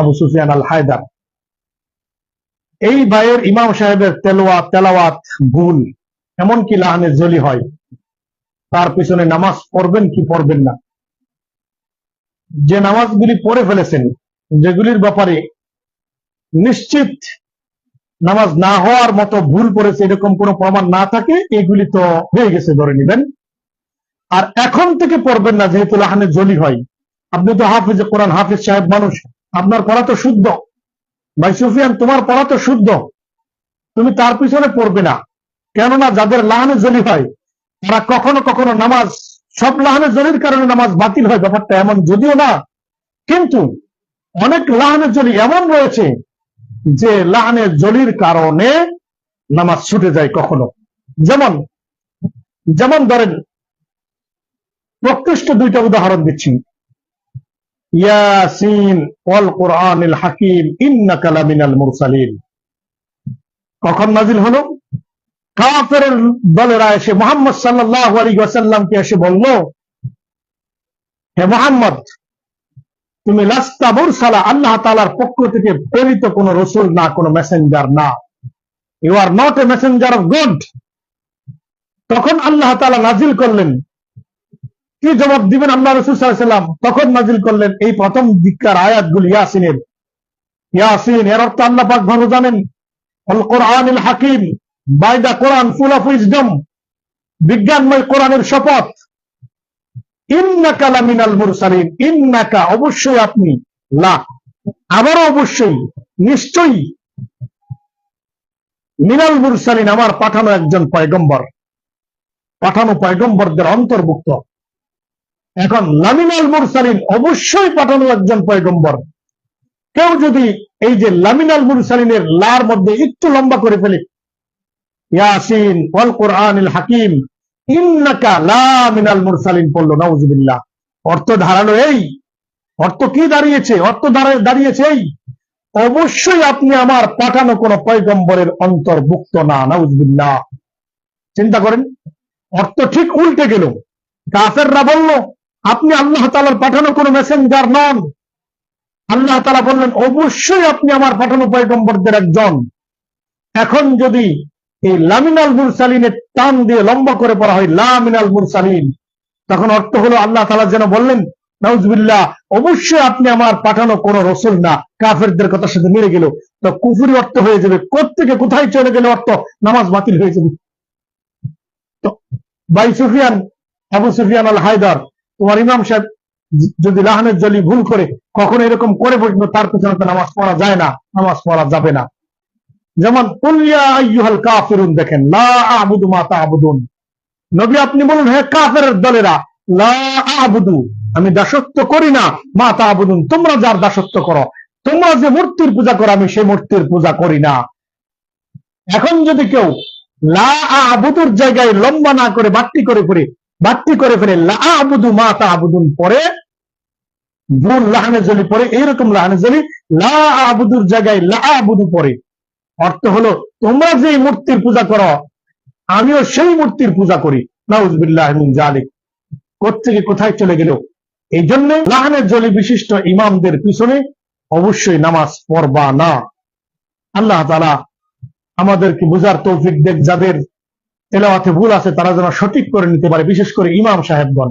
আবু সুফিয়ান আল হায়দার এই ভাইয়ের ইমাম সাহেবের তেলোয়াত তেলাওয়াত, ভুল, এমনকি লাহানে জলি হয়। তার পিছনে নামাজ পড়বেন কি পড়বেন না? যে নামাজগুলি পড়ে ফেলেছেন, যেগুলির ব্যাপারে নিশ্চিত নামাজ না হওয়ার মতো ভুল করেছে এরকম কোনো প্রমাণ না থাকে, এগুলি তো হয়ে গেছে, ধরে নেবেন। আর এখন থেকে পড়বেন না, যেহেতু লাহানে জলি হয়। আপনি তো হাফিজ কোরআন, হাফিজ সাহেব মানুষ। আপনার পড়া তো শুদ্ধ। ভাই সুফিয়ান, তোমার পড়া তো শুদ্ধ। তুমি তার পিছনে পড়বে না। কেননা যাদের লাহানে জলি হয়, তারা কখনো কখনো নামাজ, সব লাহানে জলির কারণে নামাজ বাতিল হয়, ব্যাপারটা এমন যদিও না। কিন্তু অনেক লাহানে জলি এমন রয়েছে যে লাহানে জলির কারণে নামাজ ছুটে যায় কখনো। যেমন যেমন ধরেন, প্রকৃষ্ট দুইটা উদাহরণ দিচ্ছি। ইয়াসিন ওয়াল কোরআনিল হাকিম, ইন্নাকা লামিনাল মুরসালিন। কখন নাজিল হলো? কাফের দলেরা এসে মোহাম্মদ সাল্লাল্লাহু আলাইহি ওয়াসাল্লামকে এসে বলল, হে মোহাম্মদ, তুমি লাস্তা মুরসালা, আল্লাহ তাআলার পক্ষ থেকে প্রেরিত কোন রসুল না, কোন মেসেঞ্জার না। You are not a messenger of God. তখন আল্লাহ তাআলা নাজিল করলেন কি জবাব দিবেন আল্লাহ রসুল সাল্লাম তখন নাজিল করলেন এই প্রথম দিককার আয়াতগুলি, ইয়াসিনের। ইয়াসিন, এর অর্থ আল্লাহ পাক ভালো জানেন। হাকিম by the Quran, full of wisdom, বিজ্ঞানময় কোরআনের শপথ। ইন্নাকা লামিনাল মুরসালিন, ইন্নাকা, অবশ্যই আপনি লা। আবারও অবশ্যই, নিশ্চয়ই মিনাল মুরসালিন, আমার পাঠানো একজন পয়গম্বর। পাঠানো পয়গম্বরদের অন্তর্ভুক্ত। এখন লামিনাল মুরসালিন অবশ্যই পাঠানো একজন পয়গম্বর। কেউ যদি এই যে লামিনাল মুরসালিনের লার মধ্যে একটু লম্বা করে ফেলে, ইয়াসিন, ওয়াল কোরআনিল হাকিম, ইন্নাকা লা মিনাল মুরসালিন পড়ল, নাউজুবিল্লাহ। অর্থ ধারালো এই। অর্থ কি দাঁড়িয়েছে? অর্থ দাঁড়া- দাঁড়িয়েছে এই। অবশ্যই আপনি আমার পাঠানো কোন পয়গম্বরের অন্তর্ভুক্ত না, নাউজুবিল্লাহ। চিন্তা করেন, অর্থ ঠিক উল্টে গেল। কাফেররা বলল আপনি আল্লাহ তালার পাঠানো কোন মেসেঞ্জার নন। আল্লাহ তালা বললেন, অবশ্যই আপনি আমার পাঠানো পয়গম্বরদের একজন। এখন যদি এই লামিনাল মুরসালিনের টান দিয়ে লম্বা করে পড়া হয় লামিনাল মুরসালিন, তখন অর্থ হলো আল্লাহ তালা যেন বললেন, নাউজবিল্লাহ, অবশ্যই আপনি আমার পাঠানো কোন রসুল না। কাফেরদের কথার সাথে মিলে গেল। তো কুফুরি অর্থ হয়ে যাবে। কোথেকে কোথায় চলে গেলে অর্থ? নামাজ বাতিল হয়ে যাবে। তো বাই সুফিয়ান, আবু সুফিয়ান আল হায়দার তোমার ইমাম সাহেব যদি লাহানের জলি ভুল করে, কখনো এরকম করে বসবে, তার পিছনে তো নামাজ পড়া যায় না, নামাজ পড়া যাবে না। যেমন আইয়ুহাল দেখেন, লা আবুদু মা তা'বুদুন নবী, আপনি বলুন, হে কাফেরের দলেরা আমি দাসত্ব করি না, মা তা'বুদুন, তোমরা যার দাসত্ব করো, তোমরা যে মূর্তির পূজা করো, আমি সেই মূর্তির পূজা করি না। এখন যদি কেউ লা আবুদুর জায়গায় লম্বা না করে বাট্টি করে ফেরে বাট্টি করে ফেরে লা আবুদু মা তা'বুদুন পরে, ভুল লাহানে জলি পরে, এইরকম লাহানে জলি লা আবুদুর জায়গায় লা পরে। অর্থ হলো, তোমরা যে মূর্তির পূজা করো, আমিও সেই মূর্তির পূজা করি। নাউজবিল্লাহ জালিক কোথেকে কোথায় চলে গেল? এই জন্য লাহানের জলি বিশিষ্ট ইমামদের পিছনে অবশ্যই নামাজ পড়বা না। আল্লাহ তালা আমাদেরকে বুঝার তৌফিক দেখ যাদের তেলাওয়াতে ভুল আছে তারা যেন সঠিক করে নিতে পারে বিশেষ করে ইমাম সাহেবগণ।